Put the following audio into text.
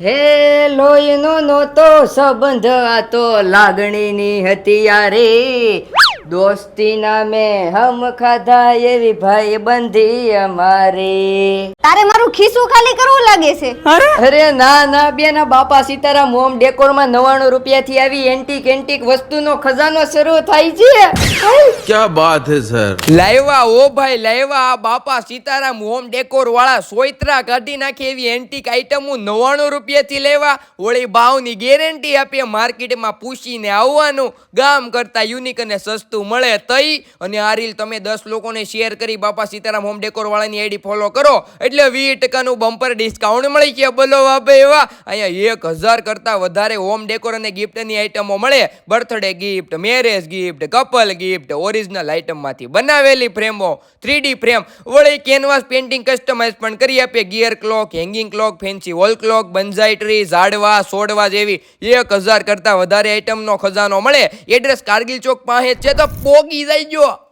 હે લોહીનો નહોતો સંબંધ આ તો લાગણીની હતી યારે દોસ્તી ના મે હમ ખાધા એવી ભાઈ બંધી અમારી. તારે મારું ખિસ્સું ખાલી કરવું લાગે છે? અરે! ના ના બે ના બાપા સીતારામ હોમ ડેકોરમાં નવાણું રૂપિયા થી આવી એન્ટિક વસ્તુ વસ્તુનો ખજાનો શરૂ થાય છે. ક્યાં વાત હે સર? લાવ્યા ઓ ભાઈ લાવ્યા આ બાપા સીતારામ હોમ ડેકોર વાળા સોયત્રા કાઢી નાખી એવી એન્ટિક આઈટમો નવાણું રૂપિયા થી લેવા ઓળી ભાવની ગેરંટી આપીએ માર્કેટમાં પૂછીને આવવાનું ગામ કરતા યુનિક અને સસ્તું મળે તઈ અને આ રીલ તમે દસ લોકોને શેર કરી બાપા સીતારામ હોમ ડેકોર વાળાની આઈડી ફોલો કરો. એટલે વીસ ટકાનું બમ્પર ડિસ્કાઉન્ટ મળી ગયા. બોલો બાપે એવા. અહીંયા એક હજાર કરતાં વધારે હોમ ડેકોર અને ગિફ્ટની આઈટમો મળે. Birthday gift marriage gift couple gift original આઈટમમાંથી બનાવેલી ફ્રેમો થ્રીડી ફ્રેમ વળી કેનવાસ પેઇન્ટિંગ કસ્ટમાઇઝ પણ કરી આપે. Gear clock hanging clock fancy wall clock bonsai tree ઝાડવા સોડવા જેવી એક હજાર કરતાં વધારે આઈટમનો ખજાનો મળે. એડ્રેસ કારગિલ ચોક પાસે છે તો પોગી જાય જો